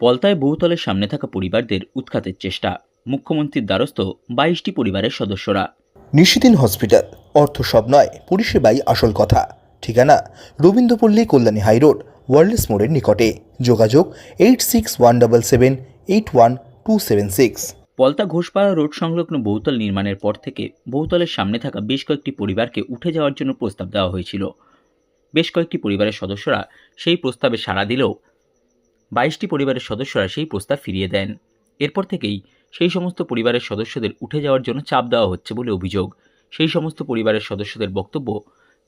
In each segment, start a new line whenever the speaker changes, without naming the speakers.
পলতায় বহুতলের সামনে থাকা পরিবারদের উৎখাতের চেষ্টা। মুখ্যমন্ত্রীর দ্বারস্থ বাইশটি পরিবারের সদস্যরা।
নিশিদিন হসপিটাল অর্থ সব নয় পরিষেবাই আসল কথা। ঠিকানা রবীন্দ্রপল্লী কল্যাণী হাইরোড ওয়ার্ল্ডস মোড়ের নিকটে। যোগাযোগ eight six one double seven eight one two seven six.
Palta Ghoshpara road সংলগ্ন বহুতল নির্মাণের পর থেকে বহুতলের সামনে থাকা বেশ কয়েকটি পরিবারকে উঠে যাওয়ার জন্য প্রস্তাব দেওয়া হয়েছিল। বেশ কয়েকটি পরিবারের সদস্যরা সেই প্রস্তাবে সাড়া দিলেও বাইশটি পরিবারের সদস্যরা সেই প্রস্তাব ফিরিয়ে দেন। এরপর থেকেই সেই সমস্ত পরিবারের সদস্যদের উঠে যাওয়ার জন্য চাপ দেওয়া হচ্ছে বলে অভিযোগ। সেই সমস্ত পরিবারের সদস্যদের বক্তব্য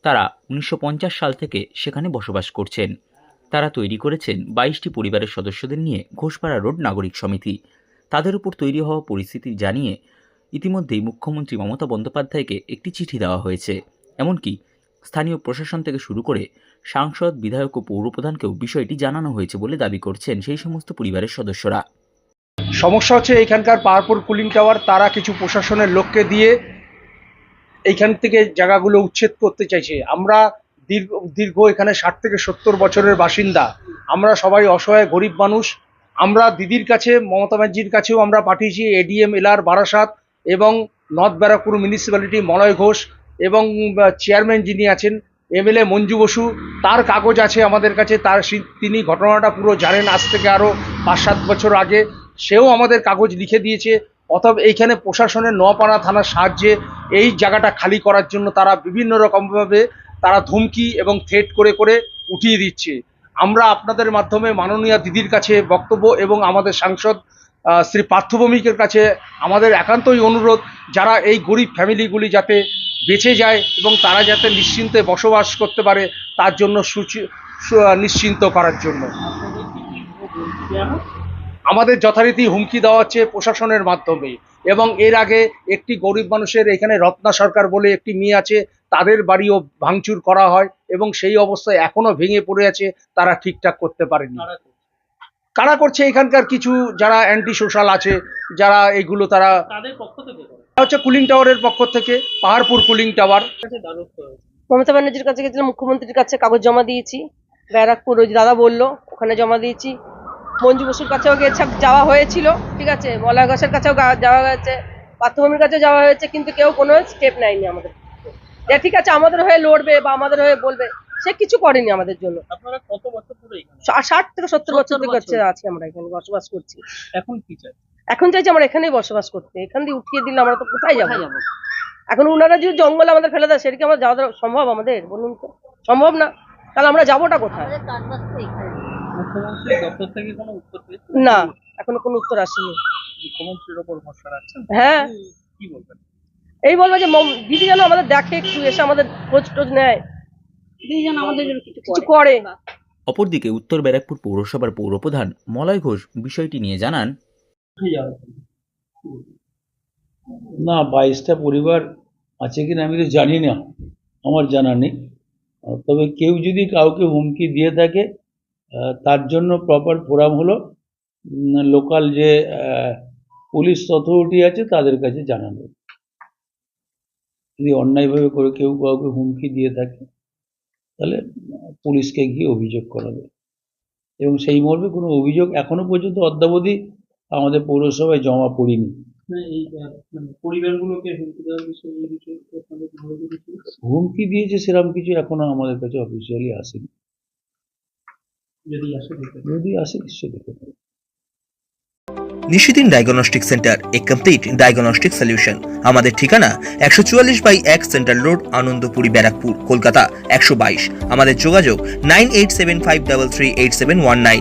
তারা উনিশশো পঞ্চাশ সাল থেকে সেখানে বসবাস করছেন। তারা তৈরি করেছেন বাইশটি পরিবারের সদস্যদের নিয়ে ঘোষপাড়া রোড নাগরিক সমিতি। তাদের উপর তৈরি হওয়া পরিস্থিতি জানিয়ে ইতিমধ্যেই মুখ্যমন্ত্রী মমতা বন্দ্যোপাধ্যায়কে একটি চিঠি দেওয়া হয়েছে। এমনকি স্থানীয় প্রশাসন থেকে শুরু করে সাংসদ, বিধায়ক ও পৌরপ্রধানকেও বিষয়টি জানানো হয়েছে বলে দাবি করছেন সেই সমস্ত পরিবারের সদস্যরা।
সমস্যা হচ্ছে এখানকার পাহাড়পুর কুলিং টাওয়ার, তারা কিছু প্রশাসনের লোককে দিয়ে এইখান থেকে জায়গাগুলো উচ্ছেদ করতে চাইছে। আমরা দীর্ঘ দীর্ঘ এখানে ষাট থেকে সত্তর বছরের বাসিন্দা। আমরা সবাই অসহায়, গরিব মানুষ। আমরা দিদির কাছে, মমতা ব্যানার্জির কাছেও আমরা পাঠিয়েছি এডিএম এলআর বারাসাত এবং নর্থ ব্যারাকপুর মিউনিসিপ্যালিটি, মলয় ঘোষ। এবং চেয়ারম্যান যিনি আছেন এমএলএ মঞ্জু বসু, তার কাগজ আছে আমাদের কাছে, তার তিনি ঘটনাটা পুরো জানেন আজ থেকে আরও পাঁচ সাত বছর আগে। সেও আমাদের কাগজ লিখে দিয়েছে। অথবা এইখানে প্রশাসনের নোয়াপাড়া থানার সাহায্যে এই জায়গাটা খালি করার জন্য তারা বিভিন্ন রকমভাবে তারা ধমকি এবং থ্রেট করে করে উঠিয়ে দিচ্ছে। আমরা আপনাদের মাধ্যমে মাননীয় দিদির কাছে বক্তব্য এবং আমাদের সাংসদ শ্রী পার্থভৌমিকের কাছে আমাদের একান্তই অনুরোধ, যারা এই গরিব ফ্যামিলিগুলি যাতে বেঁচে যায় এবং তারা যাতে নিশ্চিন্তে বসবাস করতে পারে তার জন্য সুচি নিশ্চিন্ত করার জন্য। আমাদের যথারীতি হুমকি দেওয়া হচ্ছে প্রশাসনের মাধ্যমে এবং এর আগে একটি গরিব মানুষের এখানে রত্না সরকার বলে একটি মেয়ে আছে তাদের বাড়িও ভাঙচুর করা হয় এবং সেই অবস্থায় এখনও ভেঙে পড়ে আছে তারা ঠিকঠাক করতে পারেনি। কারা করছে এখানকার কিছু যারা অ্যান্টি সোশ্যাল আছে যারা এগুলো তারা
তাদের পক্ষ থেকে
হচ্ছে কুলিং টাওয়ারের পক্ষ থেকে পাহাড়পুর কুলিং টাওয়ার
মমতা ব্যানার্জির কাছে গেছিলাম মুখ্যমন্ত্রীর কাছে কাগজ জমা দিয়েছি। ব্যারাকপুর ওই দাদা বলল ওখানে জমা দিয়েছি। মঞ্জু বসুর কাছেও গেছে যাওয়া হয়েছিল ঠিক আছে? মলয় ঘোষের কাছেও যাওয়া হয়েছে পার্থভূমির কাছে যাওয়া হয়েছে কিন্তু কেউ কোনো স্টেপ নেয়নি আমাদের। যে ঠিক আছে আমাদের হয়ে লড়বে বা আমাদের হয়ে বলবে সে কিছু করেনি আমাদের জন্য।
আপনারা কত বছর ধরে
ষাট থেকে সত্তর বছর
70
থেকে আছি আমরা এখানে বসবাস করছি।
এখন কি চাই?
এখন চাইছি আমরা এখানেই বসবাস করতে। এখান দিয়ে উঠিয়ে দিলে আমরা তো কোথায় যাব? এখন ওনারা যদি জঙ্গলে আমাদের ফেলে দেয় সেটা কি আমার যাওয়া সম্ভব আমাদের? বলুন তো। সম্ভব না? তাহলে আমরা যাবোটা কোথায়? না এখনও কোনো উত্তর আসেনি। হ্যাঁ।
কি বলবেন?
এই বলব যে মম- দিদি যেন আমাদের দেখে একটু এসে আমাদের খোঁজ টোজ নেয়।
দিদি যেন আমাদের জন্য কিছু
কিছু
করে।
অপরদিকে উত্তর ব্যারাকপুর পৌরসভার পৌরপ্রধান মলয় ঘোষ বিষয়টি নিয়ে জানান
না, বাইশটা পরিবার আছে কিনা আমি তো জানি না। আমার জানা নেই। তবে কেউ যদি কাউকে হুমকি দিয়ে থাকে তার জন্য প্রপার ফোরাম হলো লোকাল যে পুলিশ অথরিটি আছে, তাদের কাছে জানানো। যদি অন্যায়ভাবে করে কেউ কাউকে হুমকি দিয়ে থাকে, তাহলে পুলিশকে গিয়ে অভিযোগ করাবে। এবং সেই মর্মে কোনো অভিযোগ এখনও পর্যন্ত অদ্যাবধি আমাদের পৌরসভায় জমা পড়িনি।
মানে পরিবারগুলোকে হুমকি
দিয়েছে সেরকম কিছু এখনও আমাদের কাছে অফিসিয়ালি আসেনি।
যদি আসে দেখতে
যদি আসে নিশ্চয়ই।
নিশিদিন ডায়াগনস্টিক সেন্টার এ কমপ্লিট ডায়াগনস্টিক সলিউশন আমাদের ঠিকানা একশো চুয়াল্লিশ বাই এক সেন্ট্রাল রোড আনন্দপুরি ব্যারাকপুর কলকাতা একশো বাইশ। আমাদের যোগাযোগ nine eight seven five double three eight seven one nine.